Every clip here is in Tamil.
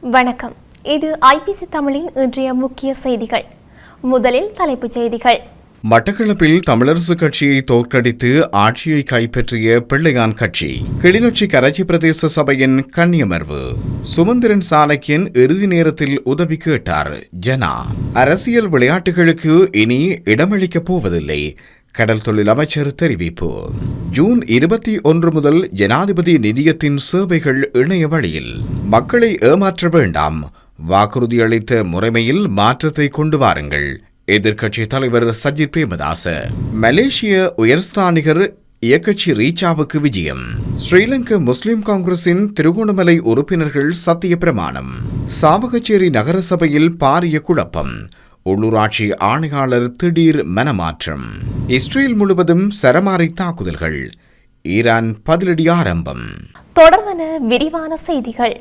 வணக்கம். இது ஐபிசி தமிழின் இன்றைய முக்கிய செய்திகள். முதலில் தலைப்புச் செய்திகள். மட்டக்களப்பில் தமிழரசு கட்சியை தோற்கடித்து ஆட்சியை கைப்பற்றிய பிள்ளையான் கட்சி. கிளிநொச்சி கரைச்சி பிரதேச சபையின் கன்னியமர்வு சுமந்திரன் சாணக்கியன் இறுதி நேரத்தில் உதவி கேட்டார். ஜனா. அரசியல் விளையாட்டுகளுக்கு இனி இடமளிக்கப் போவதில்லை. கடல் தொழில் அமைச்சர் தெரிவிப்பு. ஜூன் இருபத்தி ஒன்று முதல் ஜனாதிபதி நிதியத்தின் சேவைகள் இணைய வழியில் மக்களை ஏமாற்ற வேண்டாம். வாக்குறுதி அளித்த முறைமையில் மாற்றத்தை கொண்டு வாருங்கள். எதிர்க்கட்சி தலைவர் சஜித் பிரேமதாச. மலேசிய உயர்ஸ்தானிகர் இயக்கச்சி ரீச்சாவுக்கு விஜயம். ஸ்ரீலங்கா முஸ்லிம் காங்கிரசின் திருகோணமலை உறுப்பினர்கள் சத்திய பிரமாணம். சாவகச்சேரி நகரசபையில் பாரிய குழப்பம். உள்ளூராட்சி ஆணையாளர் திடீர் மனமாற்றம். இஸ்ரேல் முழுவதும் சரமாரி தாக்குதல்கள். ஈரான் பதிலடி ஆரம்பம். தொடர்வன விரிவான செய்திகள்.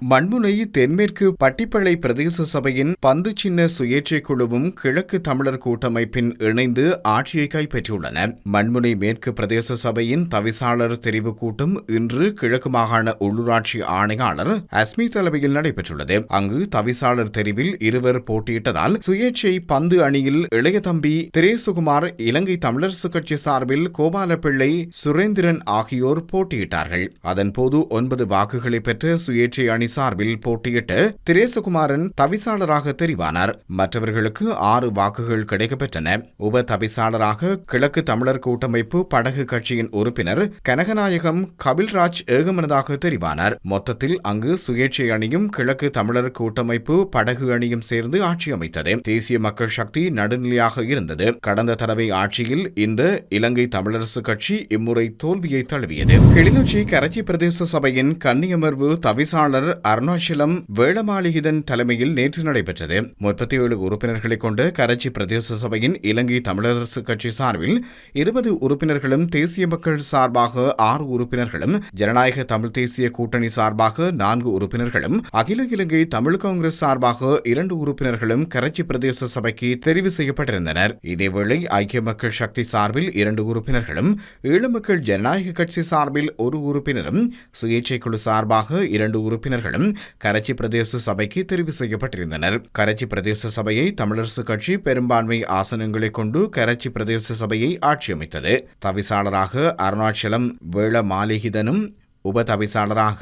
மண்முனை தென்மேற்கு பட்டிப்பளை பிரதேச சபையின் பந்து சின்ன சுயேட்சை குழுவும் கிழக்கு தமிழர் கூட்டமைப்பின் இணைந்து ஆட்சியை கைப்பற்றியுள்ளன. மண்முனை மேற்கு பிரதேச சபையின் தவிசாளர் தெரிவு கூட்டம் இன்று கிழக்கு மாகாண உள்ளூராட்சி ஆணையாளர் அஸ்மி தலைமையில் நடைபெற்றுள்ளது. அங்கு தவிசாளர் தெரிவில் இருவர் போட்டியிட்டதால் சுயேட்சை பந்து அணியில் இளைய தம்பி திரேசுகுமார் இலங்கை தமிழரசு கட்சி சார்பில் கோபாலப்பிள்ளை சுரேந்திரன் ஆகியோர் போட்டியிட்டார்கள். அதன்போது ஒன்பது வாக்குகளை பெற்ற சுயேட்சை அணி சார்பில் போட்டியிட்டு திரேசகுமாரன் தவிசாளராக தெரிவானார். மற்றவர்களுக்கு ஆறு வாக்குகள் கிடைக்கப்பெற்றன. உப தவிசாளராக கிழக்கு தமிழர் கூட்டமைப்பு படகு கட்சியின் உறுப்பினர் கனகநாயகம் கபில்ராஜ் ஏகமனதாக தெரிவானார். மொத்தத்தில் அங்கு சுயேட்சை அணியும் கிழக்கு தமிழர் கூட்டமைப்பு படகு அணியும் சேர்ந்து ஆட்சி அமைத்தது. தேசிய மக்கள் சக்தி நடுநிலையாக இருந்தது. கடந்த தடவை ஆட்சியில் இந்த இலங்கை தமிழரசு கட்சி இம்முறை தோல்வியை தழுவியது. கிளிநொச்சி கரைச்சி பிரதேச சபையின் கன்னியமர்வு தவிசாளர் அருணாச்சலம் வேளமாளிகிதன் தலைமையில் நேற்று நடைபெற்றது. முப்பத்தி ஏழு உறுப்பினர்களை கொண்ட கரைச்சி பிரதேச சபையின் இலங்கை தமிழரசு கட்சி சார்பில் இருபது உறுப்பினர்களும் தேசிய மக்கள் சார்பாக ஆறு உறுப்பினர்களும் ஜனநாயக தமிழ் தேசிய கூட்டணி சார்பாக நான்கு உறுப்பினர்களும் அகில இலங்கை தமிழ் காங்கிரஸ் சார்பாக இரண்டு உறுப்பினர்களும் கரைச்சி பிரதேச சபைக்கு தெரிவு செய்யப்பட்டிருந்தனர். இதேவேளை ஐக்கிய மக்கள் சக்தி சார்பில் இரண்டு உறுப்பினர்களும் ஈழ மக்கள் ஜனநாயக கட்சி சார்பில் ஒரு உறுப்பினரும் சுயேட்சை குழு சார்பாக இரண்டு உறுப்பினர்கள் உறுப்பினர்களும் கரைச்சி பிரதேச சபைக்கு தெரிவு செய்யப்பட்டிருந்தனர். கரைச்சி பிரதேச சபையை தமிழரசு கட்சி பெரும்பான்மை ஆசனங்களை கொண்டு கரைச்சி பிரதேச சபையை ஆட்சி அமைத்தது தவிசாளராக அருணாச்சலம் வேள மாலிகிதனும் உப தவிசாளராக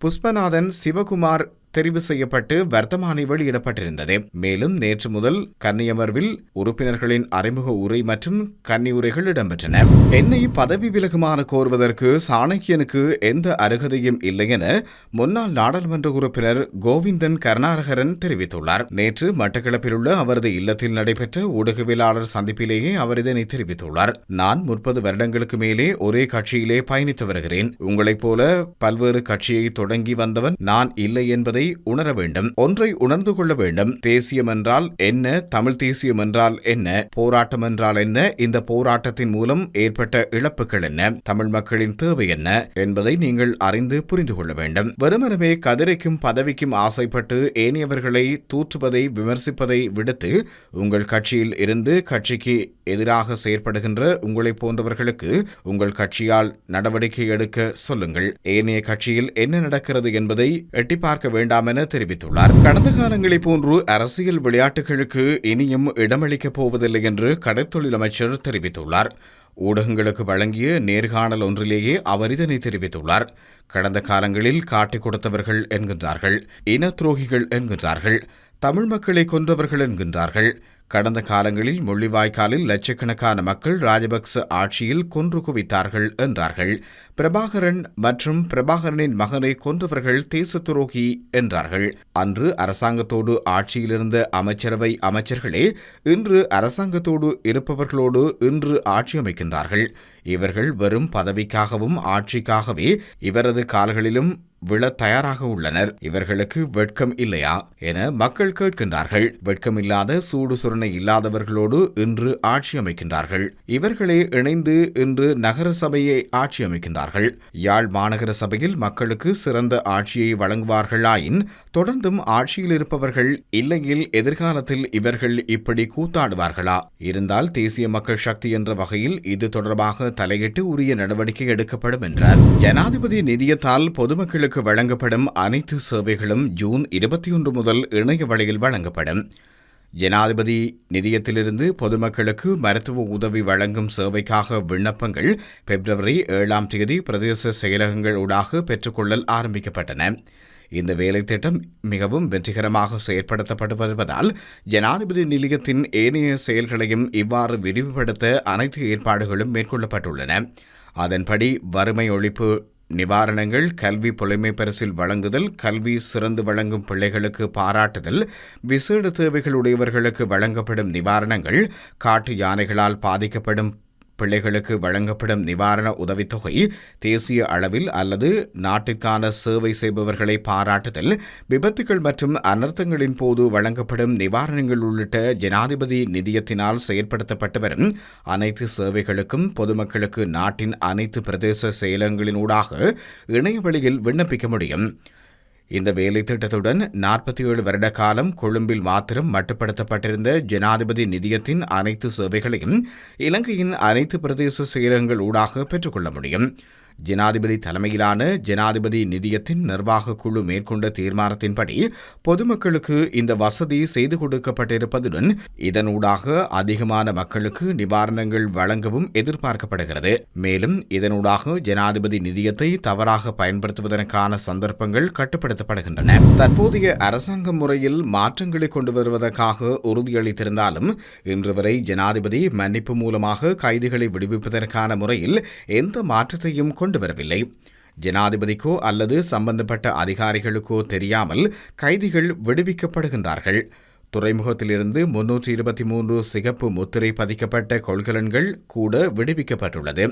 புஷ்பநாதன் சிவகுமார் தெரிவு செய்யப்பட்டு வர்த்தமானி வெளியிடப்பட்டிருந்தது மேலும் நேற்று முதல் கன்னியமர்வில் உறுப்பினர்களின் அறிமுக உரை மற்றும் கன்னி உரைகள் இடம்பெற்றன. என்னை பதவி விலகுமாறு கோருவதற்கு சாணக்கியனுக்கு எந்த அருகதையும் இல்லை என முன்னாள் நாடாளுமன்ற உறுப்பினர் கோவிந்தன் கருணாகரன் தெரிவித்துள்ளார். நேற்று மட்டக்களப்பில் உள்ள அவரது இல்லத்தில் நடைபெற்ற ஊடகவியலாளர் சந்திப்பிலேயே அவர் இதனை தெரிவித்துள்ளார். நான் முப்பது வருடங்களுக்கு மேலே ஒரே கட்சியிலே பயணித்து வருகிறேன். உங்களைப் போல பல்வேறு கட்சியை தொடங்கி வந்தவன் நான் இல்லை என்பதை உணர வேண்டும் ஒன்றை உணர்ந்து கொள்ள வேண்டும். தேசியம் என்றால் என்ன தமிழ் தேசியம் என்றால் என்ன போராட்டம் என்றால் என்ன இந்த போராட்டத்தின் மூலம் ஏற்பட்ட இழப்புகள் என்ன தமிழ் மக்களின் தேவை என்ன என்பதை நீங்கள் அறிந்து புரிந்து கொள்ள வேண்டும். வெறுமனவே கதிரைக்கும் பதவிக்கும் ஆசைப்பட்டு ஏனையவர்களை தூற்றுவதை விமர்சிப்பதை விடுத்து உங்கள் கட்சியில் இருந்து கட்சிக்கு எதிராக செயற்படுகின்ற உங்களை போன்றவர்களுக்கு உங்கள் கட்சியால் நடவடிக்கை எடுக்க சொல்லுங்கள். ஏனைய கட்சியில் என்ன நடக்கிறது என்பதை எட்டி பார்க்க வேண்டும். வேண்டாம் என தெரிவித்துள்ளார். கடந்த காலங்களைப் போன்று அரசியல் விளையாட்டுகளுக்கு இனியும் இடமளிக்கப் போவதில்லை என்று கடற்தொழில் அமைச்சர் தெரிவித்துள்ளார். ஊடகங்களுக்கு வழங்கிய நேர்காணல் ஒன்றிலேயே அவர் இதனை தெரிவித்துள்ளார். கடந்த காலங்களில் காட்டிக் கொடுத்தவர்கள் என்கின்றார்கள் இன துரோகிகள் என்கின்றார்கள் தமிழ் மக்களை கொன்றவர்கள் என்கின்றார்கள் கடந்த காலங்களில் முள்ளிவாய்க்காலில் லட்சக்கணக்கான மக்கள் ராஜபக்ச ஆட்சியில் கொன்று குவித்தார்கள் என்றார்கள். பிரபாகரன் மற்றும் பிரபாகரனின் மகனை கொன்றவர்கள் தேச துரோகி என்றார்கள். அன்று அரசாங்கத்தோடு ஆட்சியிலிருந்த அமைச்சரவை அமைச்சர்களே இன்று அரசாங்கத்தோடு இருப்பவர்களோடு இன்று ஆட்சி அமைக்கின்றார்கள். இவர்கள் வெறும் பதவிக்காகவும் ஆட்சிக்காகவே இவரது கால்களிலும் விழ தயாராக உள்ளனர். இவர்களுக்கு வெட்கம் இல்லையா? என மக்கள் கேட்கின்றார்கள். வெட்கம் இல்லாத சூடு சுரணை இல்லாதவர்களோடு இன்று ஆட்சி அமைக்கின்றார்கள். இவர்களே இணைந்து இன்று நகர சபையை ஆட்சி அமைக்கின்றார்கள். யாழ் மாநகர சபையில் மக்களுக்கு சிறந்த ஆட்சியை வழங்குவார்களாயின் தொடர்ந்தும் ஆட்சியில் இருப்பவர்கள் இல்லையில் எதிர்காலத்தில் இவர்கள் இப்படி கூத்தாடுவார்களா? இருந்தால் தேசிய மக்கள் சக்தி என்ற வகையில் இது தொடர்பாக தலையிட்டு உரிய நடவடிக்கை எடுக்கப்படும் என்றார். ஜனாதிபதி நிதியத்தால் பொதுமக்களுக்கு வழங்கப்படும் அனைத்து சேவைகளும் ஜூன் இருபத்தி ஒன்று முதல் இணைய வழியில் வழங்கப்படும். ஜனாதிபதி நிதியத்திலிருந்து பொதுமக்களுக்கு மருத்துவ உதவி வழங்கும் சேவைக்காக விண்ணப்பங்கள் பிப்ரவரி ஏழாம் தேதி பிரதேச செயலகங்கள் ஊடாக பெற்றுக்கொள்ளல் ஆரம்பிக்கப்பட்டன. இந்த வேலைத்திட்டம் மிகவும் வெற்றிகரமாக செயற்படுத்தப்பட்டு வருவதால் ஜனாதிபதி நிலையத்தின் ஏனைய செயல்களையும் இவ்வாறு விரிவுபடுத்த அனைத்து ஏற்பாடுகளும் மேற்கொள்ளப்பட்டுள்ளன. அதன்படி வறுமை ஒழிப்பு நிவாரணங்கள் கல்வி புலைமை பரிசில் வழங்குதல் கல்வி சிறந்து வழங்கும் பிள்ளைகளுக்கு பாராட்டுதல் விசேட தேவைகளுடையவர்களுக்கு வழங்கப்படும் நிவாரணங்கள் காட்டு யானைகளால் பாதிக்கப்படும் பிள்ளைகளுக்கு வழங்கப்படும் நிவாரண உதவித்தொகை தேசிய அளவில் அல்லது நாட்டிற்கான சேவை செய்பவர்களை பாராட்டுதல் விபத்துகள் மற்றும் அனர்த்தங்களின் போது வழங்கப்படும் நிவாரணங்கள் உள்ளிட்ட ஜனாதிபதி நிதியத்தினால் செயற்படுத்தப்பட்டு வரும் அனைத்து சேவைகளுக்கும் பொதுமக்களுக்கு நாட்டின் அனைத்து பிரதேச செயலங்களினூடாக இணையவழியில் விண்ணப்பிக்க முடியும். இந்த வேலை திட்டத்துடன் நாற்பத்தி ஏழு வருட காலம் கொழும்பில் மாத்திரம் மட்டுப்படுத்தப்பட்டிருந்த ஜனாதிபதி நிதியத்தின் அனைத்து சேவைகளையும் இலங்கையின் அனைத்து பிரதேச செயலகங்கள் ஊடாக பெற்றுக்கொள்ள முடியும். ஜனாதிபதி தலைமையிலான ஜனாதிபதி நிதியத்தின் நிர்வாக குழு மேற்கொண்ட தீர்மானத்தின்படி பொதுமக்களுக்கு இந்த வசதி செய்து கொடுக்கப்பட்டிருப்பதுடன் இதனூடாக அதிகமான மக்களுக்கு நிவாரணங்கள் வழங்கவும் எதிர்பார்க்கப்படுகிறது. மேலும் இதனூடாக ஜனாதிபதி நிதியத்தை தவறாக பயன்படுத்துவதற்கான சந்தர்ப்பங்கள் கட்டுப்படுத்தப்படுகின்றன. தற்போதைய அரசாங்க முறையில் மாற்றங்களை கொண்டு வருவதற்காக உறுதியளித்திருந்தாலும் இன்று வரை ஜனாதிபதி மன்னிப்பு மூலமாக கைதிகளை விடுவிப்பதற்கான முறையில் எந்த மாற்றத்தையும் கொண்டு வரவில்லை. ஜனாதிபதிக்கோ அல்லது சம்பந்தப்பட்ட அதிகாரிகளுக்கோ தெரியாமல் கைதிகள் விடுவிக்கப்படுகின்றார்கள். துறைமுகத்திலிருந்து முன்னூற்றி இருபத்தி மூன்று சிகப்பு முத்திரை பதிக்கப்பட்ட கொள்கலன்கள் கூட விடுவிக்கப்பட்டுள்ளது.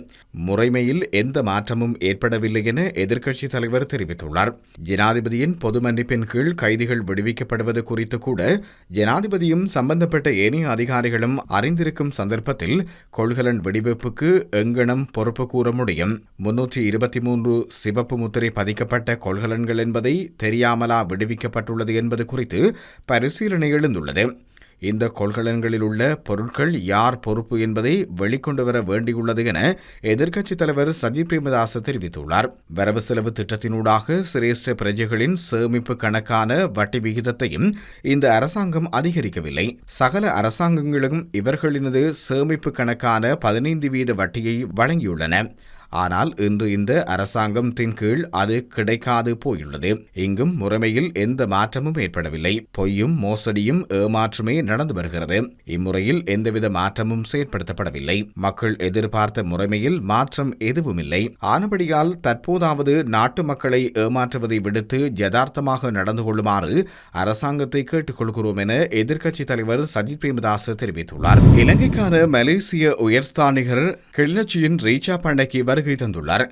முறைமையில் எந்த மாற்றமும் ஏற்படவில்லை என எதிர்க்கட்சித் தலைவர் தெரிவித்துள்ளார். ஜனாதிபதியின் பொது மன்னிப்பின் கீழ் கைதிகள் விடுவிக்கப்படுவது குறித்து கூட ஜனாதிபதியும் சம்பந்தப்பட்ட ஏனைய அதிகாரிகளும் அறிந்திருக்கும் சந்தர்ப்பத்தில் கொள்கலன் வெடிவிப்புக்கு எங்கனம் பொறுப்பு கூற முடியும். முன்னூற்றி இருபத்தி மூன்று சிவப்பு முத்திரை பதிக்கப்பட்ட கொள்கலன்கள் என்பதை தெரியாமலா விடுவிக்கப்பட்டுள்ளது என்பது குறித்து பரிசீலனை எழுந்துள்ளது இந்த கொள்கலன்களில் உள்ள பொருட்கள் யார் பொறுப்பு என்பதை வெளிக்கொண்டு வர வேண்டியுள்ளது என எதிர்க்கட்சித் தலைவர் சஜித் பிரேமதாஸ் தெரிவித்துள்ளார். வரவு செலவு திட்டத்தினூடாக சிரேஷ்ட பிரஜைகளின் சேமிப்பு கணக்கான வட்டி விகிதத்தையும் இந்த அரசாங்கம் அதிகரிக்கவில்லை. சகல அரசாங்கங்களும் இவர்களினது சேமிப்பு கணக்கான பதினைந்து வீத வட்டியை வழங்கியுள்ளன. ஆனால் இன்று இந்த அரசாங்கத்தின் கீழ் அது கிடைக்காது போயுள்ளது. இங்கும் முறைமையில் எந்த மாற்றமும் ஏற்படவில்லை. பொய்யும் மோசடியும் ஏமாற்றுமே நடந்து வருகிறது. இம்முறையில் எந்தவித மாற்றமும் செயற்படுத்தப்படவில்லை. மக்கள் எதிர்பார்த்த முறைமையில் மாற்றம் எதுவுமில்லை. ஆனபடியால் தற்போதாவது நாட்டு மக்களை ஏமாற்றுவதை விடுத்து யதார்த்தமாக நடந்து கொள்ளுமாறு அரசாங்கத்தை கேட்டுக்கொள்கிறோம் என எதிர்க்கட்சித் தலைவர் சஜித் பிரேமதாஸ் தெரிவித்துள்ளார். இலங்கைக்கான மலேசிய உயர்ஸ்தானிகர் கிளிநொச்சியின் ரீச்சா பண்ணைக்கு வருகை தந்துள்ளார்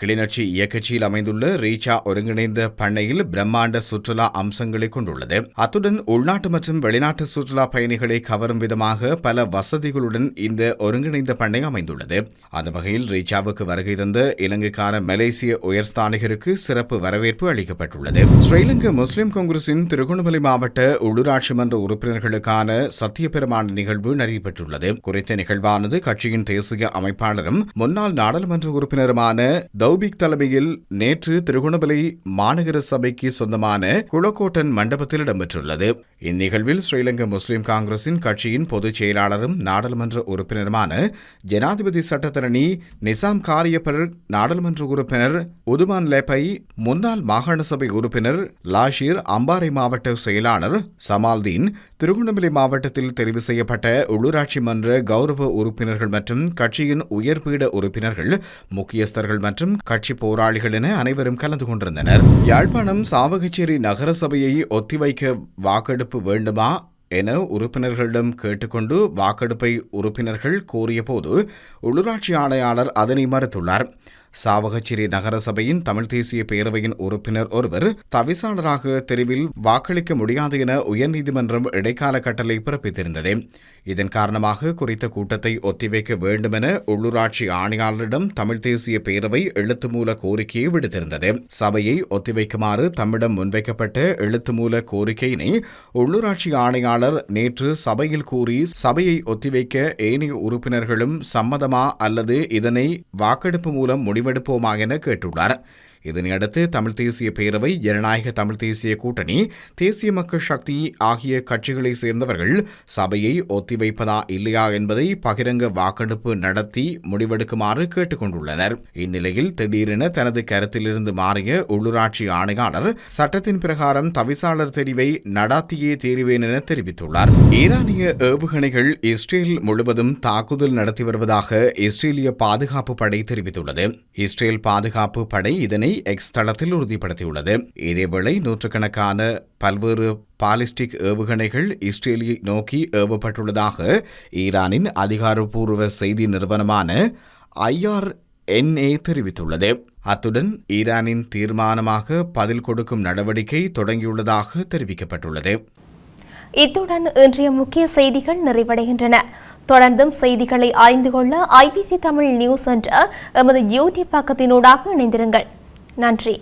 கிளிநொச்சி இயக்கச்சியில் அமைந்துள்ள ரீச்சா ஒருங்கிணைந்த பண்ணையில் பிரம்மாண்ட சுற்றுலா அம்சங்களை கொண்டுள்ளது. அத்துடன் உள்நாட்டு மற்றும் வெளிநாட்டு சுற்றுலா பயணிகளை கவரும் விதமாக பல வசதிகளுடன் இந்த ஒருங்கிணைந்த பண்ணை அமைந்துள்ளது. அந்த வகையில் ரீச்சாவுக்கு வருகை தந்த இலங்கைக்கான மலேசிய உயர்ஸ்தானிகருக்கு சிறப்பு வரவேற்பு அளிக்கப்பட்டுள்ளது. ஸ்ரீலங்கா முஸ்லிம் காங்கிரசின் திருகோணமலை மாவட்ட உள்ளூராட்சி மன்ற உறுப்பினர்களுக்கான சத்தியபெருமான நிகழ்வு நடைபெற்றுள்ளது. குறித்த நிகழ்வானது கட்சியின் தேசிய அமைப்பாளரும் முன்னாள் நாடாளுமன்ற உறுப்பினருமான தௌபிக் தலைமையில் நேற்று திருகோணமலை மாநகர சபைக்கு சொந்தமான குளக்கோட்டன் மண்டபத்தில் இடம்பெற்றுள்ளது. இந்நிகழ்வில் ஸ்ரீலங்கா முஸ்லிம் காங்கிரசின் கட்சியின் பொதுச் செயலாளரும் நாடாளுமன்ற உறுப்பினருமான ஜனாதிபதி சட்டத்தரணி நிசாம் காரியப்பர் நாடாளுமன்ற உறுப்பினர் உதுமான் லேப்பை முன்னாள் மாகாண சபை உறுப்பினர் லாஷீர் அம்பாறை மாவட்ட செயலாளர் சமால்தீன் திருகோணமலை மாவட்டத்தில் தெரிவு செய்யப்பட்ட உள்ளூராட்சி மன்ற கௌரவ உறுப்பினர்கள் மற்றும் கட்சியின் உயர்பீட உறுப்பினர்கள் முக்கியஸ்தர்கள் மற்றும் கட்சி போராளிகள் என அனைவரும் கலந்து கொண்டிருந்தனர். யாழ்ப்பாணம் சாவகச்சேரி நகரசபையை ஒத்திவைக்க வாக்கெடுப்பு வேண்டுமா என உறுப்பினர்களிடம் கேட்டுக்கொண்டு வாக்கெடுப்பை உறுப்பினர்கள் கோரியபோது உள்ளூராட்சி ஆணையாளர் அதனை மறுத்துள்ளார். சாவகச்சேரி நகரசபையின் தமிழ் தேசிய பேரவையின் உறுப்பினர் ஒருவர் தவிசாளராக தெரிவில் வாக்களிக்க முடியாது என உயர்நீதிமன்றம் இடைக்கால கட்டளை பிறப்பித்திருந்தது. இதன் காரணமாக குறித்த கூட்டத்தை ஒத்திவைக்க வேண்டுமென உள்ளூராட்சி ஆணையாளரிடம் தமிழ் தேசிய பேரவை எழுத்து மூல கோரிக்கையை விடுத்திருந்தது. சபையை ஒத்திவைக்குமாறு தம்மிடம் முன்வைக்கப்பட்ட எழுத்து மூல கோரிக்கையினை உள்ளூராட்சி ஆணையாளர் நேற்று சபையில் கூறி சபையை ஒத்திவைக்க ஏனைய உறுப்பினர்களும் சம்மதமா அல்லது இதனை வாக்கெடுப்பு மூலம் முடிவெடுப்போமா என கேட்டுள்ளார். இதனையடுத்து தமிழ் தேசிய பேரவை ஜனநாயக தமிழ் தேசிய கூட்டணி தேசிய மக்கள் சக்தி ஆகிய கட்சிகளை சேர்ந்தவர்கள் சபையை ஒத்திவைப்பதா இல்லையா என்பதை பகிரங்க வாக்கெடுப்பு நடத்தி முடிவெடுக்குமாறு கேட்டுக் கொண்டுள்ளனர் இந்நிலையில் திடீரென தனது கருத்திலிருந்து மாறிய உள்ளூராட்சி ஆணையாளர் சட்டத்தின் பிரகாரம் தவிசாளர் தெரிவை நடாத்தியே தீருவேன் என தெரிவித்துள்ளார். ஈரானிய ஏவுகணைகள் இஸ்ரேல் முழுவதும் தாக்குதல் நடத்தி வருவதாக இஸ்ரேலிய பாதுகாப்பு படை தெரிவித்துள்ளது. இஸ்ரேல் பாதுகாப்பு படை இதனை எக்ஸ் தளத்தில் உறுதிப்படுத்தியுள்ளது. இதேவேளை நூற்றுக்கணக்கான பல்வேறு பாலிஸ்டிக் ஏவுகணைகள் இஸ்ரேலியை நோக்கி ஏவப்பட்டுள்ளதாக ஈரானின் அதிகாரப்பூர்வ செய்தி நிறுவனமான ஐஆர் என்ஏ தெரிவித்துள்ளது. அத்துடன் ஈரானின் தீர்மானமாக பதில் கொடுக்கும் நடவடிக்கை தொடங்கியுள்ளதாக தெரிவிக்கப்பட்டுள்ளது. இத்துடன் இன்றைய முக்கிய செய்திகள் நிறைவடைகின்றன. தொடர்ந்தும் செய்திகளை அறிந்து கொள்ள ஐபிசி தமிழ் நியூஸ் என்ற எமது யூடியூப் பக்கத்தினூடாக இணைந்திருங்கள். நன்றி.